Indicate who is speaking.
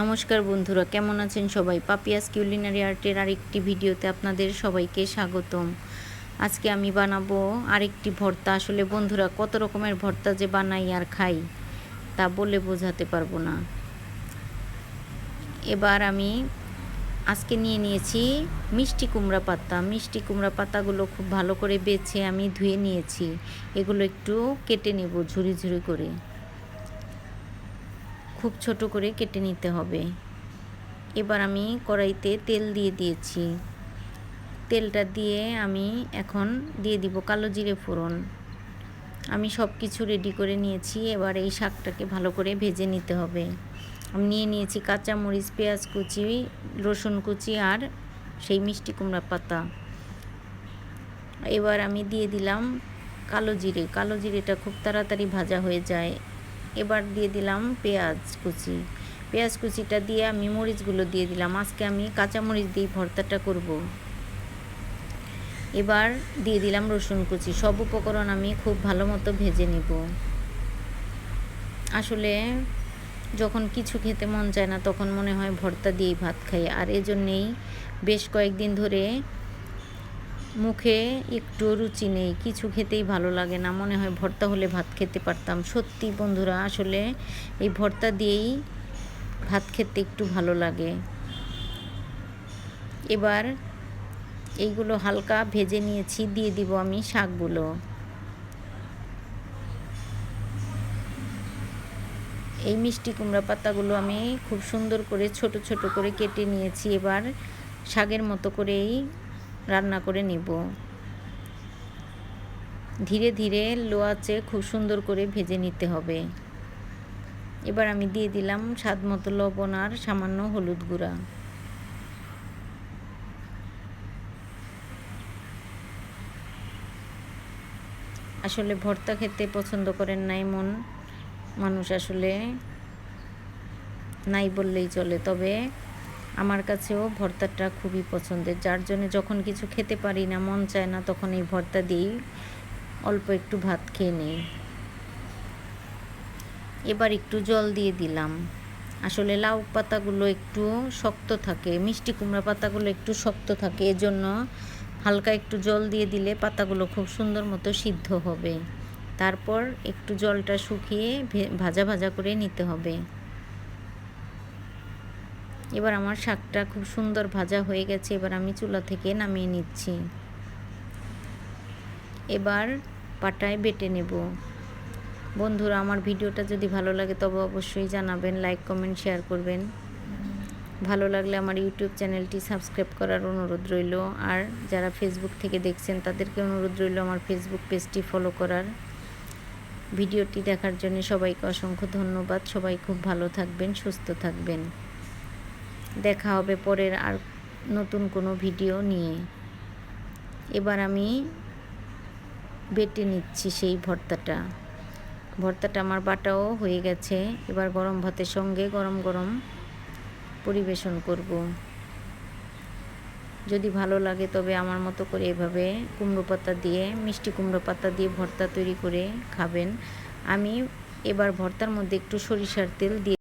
Speaker 1: নমস্কার বন্ধুরা, কেমন আছেন সবাই? পাপিয়াস কিউলিনারি আর্টের আরেকটি ভিডিওতে আপনাদের সবাইকে স্বাগতম। আজকে আমি বানাবো আরেকটি ভর্তা। আসলে বন্ধুরা, কত রকমের ভর্তা যে বানাই আর খাই, তা বলে বোঝাতে পারব না। এবার আমি আজকে নিয়ে নিয়েছি মিষ্টি কুমড়া পাতা। মিষ্টি কুমড়া পাতাগুলো খুব ভালো করে বেছে আমি ধুয়ে নিয়েছি। এগুলো একটু কেটে নেব ঝুরি ঝুরি করে। খুব ছোট করে কেটে নিতে হবে। এবার আমি কড়াইতে তেল দিয়ে দিয়েছি। তেলটা দিয়ে আমি এখন দিয়ে দিব কালো জিরে ফোড়ন। আমি সব কিছু রেডি করে নিয়েছি, এবার এই শাকটাকে ভালো করে ভেজে নিতে হবে। আমি নিয়ে নিয়েছি কাঁচামরিচ, পেঁয়াজ কুচি, রসুন কুচি আর সেই মিষ্টি কুমড়া পাতা। এবার আমি দিয়ে দিলাম কালো জিরে। কালো জিরেটা খুব তাড়াতাড়ি ভাজা হয়ে যায়। এবার দিয়ে দিলাম পেঁয়াজ কুচি। পেঁয়াজ কুচিটা দিয়ে আমি মরিচগুলো দিয়ে দিলাম। আজকে আমি কাঁচা মরিচ দিয়ে ভর্তাটা করব। এবার দিয়ে দিলাম রসুন কুচি। সব উপকরণ আমি খুব ভালো মতো ভেজে নেব। আসলে যখন কিছু খেতে মন চায় না, তখন মনে হয় ভর্তা দিয়েই ভাত খাই। আর এজন্যেই বেশ কয়েকদিন ধরে মুখে একটু রুচি নেই, কিছু খেতেই ভালো লাগে না। মনে হয় ভর্তা হলে ভাত খেতে পারতাম। সত্যি বন্ধুরা, আসলে এই ভর্তা দিয়েই ভাত খেতে একটু ভালো লাগে। এবার এইগুলো হালকা ভেজে নিয়েছি, দিয়ে দিব আমি শাকগুলো। এই মিষ্টি কুমড়া পাতাগুলো আমি খুব সুন্দর করে, ছোট ছোট করে কেটে নিয়েছি। এবার শাকের মতো করেই রান্না করে নিব। ধীরে ধীরে লো আঁচে খুব সুন্দর করে ভেজে নিতে হবে। এবার আমি দিয়ে দিলাম স্বাদ মতো লবণ আর সামান্য হলুদ গুঁড়া। আসলে ভর্তা খেতে পছন্দ করেন না এমন মানুষ আসলে নাই বললেই চলে। তবে আমার কাছেও ভর্তাটা খুবই পছন্দের। যার জন্য যখন কিছু খেতে পারি না, মন চায় না, তখন এই ভর্তা দিয়েই অল্প একটু ভাত খেয়ে নিই। এবার একটু জল দিয়ে দিলাম। আসলে লাউ পাতাগুলো একটু শক্ত থাকে, মিষ্টি কুমড়া পাতাগুলো একটু শক্ত থাকে, এজন্য হালকা একটু জল দিয়ে দিলে পাতাগুলো খুব সুন্দর মতো সিদ্ধ হবে। তারপর একটু জলটা শুকিয়ে ভাজা ভাজা করে নিতে হবে। এবার আমার শাকটা খুব সুন্দর ভাজা হয়ে গেছে, এবার আমি চুলা থেকে নামিয়ে নিচ্ছি। এবার পাটায় বেটে নেব। বন্ধুরা, আমার ভিডিওটা যদি ভালো লাগে তবে অবশ্যই জানাবেন, লাইক, কমেন্ট, শেয়ার করবেন। ভালো লাগলে আমার ইউটিউব চ্যানেলটি সাবস্ক্রাইব করার অনুরোধ রইল। আর যারা ফেসবুক থেকে দেখছেন, তাদেরকে অনুরোধ রইল আমার ফেসবুক পেজটি ফলো করার। ভিডিওটি দেখার জন্য সবাইকে অসংখ্য ধন্যবাদ। সবাই খুব ভালো থাকবেন, সুস্থ থাকবেন। দেখা হবে পরের আর নতুন কোনো ভিডিও নিয়ে। এবার আমি বেটে নিচ্ছি সেই ভর্তাটা। ভর্তাটা আমার বাটাও হয়ে গেছে। এবার গরম ভাতের সঙ্গে গরম গরম পরিবেশন করব। যদি ভালো লাগে তবে আমার মতো করে এভাবে কুমড়ো পাতা দিয়ে, মিষ্টি কুমড়ো পাতা দিয়ে ভর্তা তৈরি করে খাবেন। আমি এবার ভর্তার মধ্যে একটু সরিষার তেল দিয়ে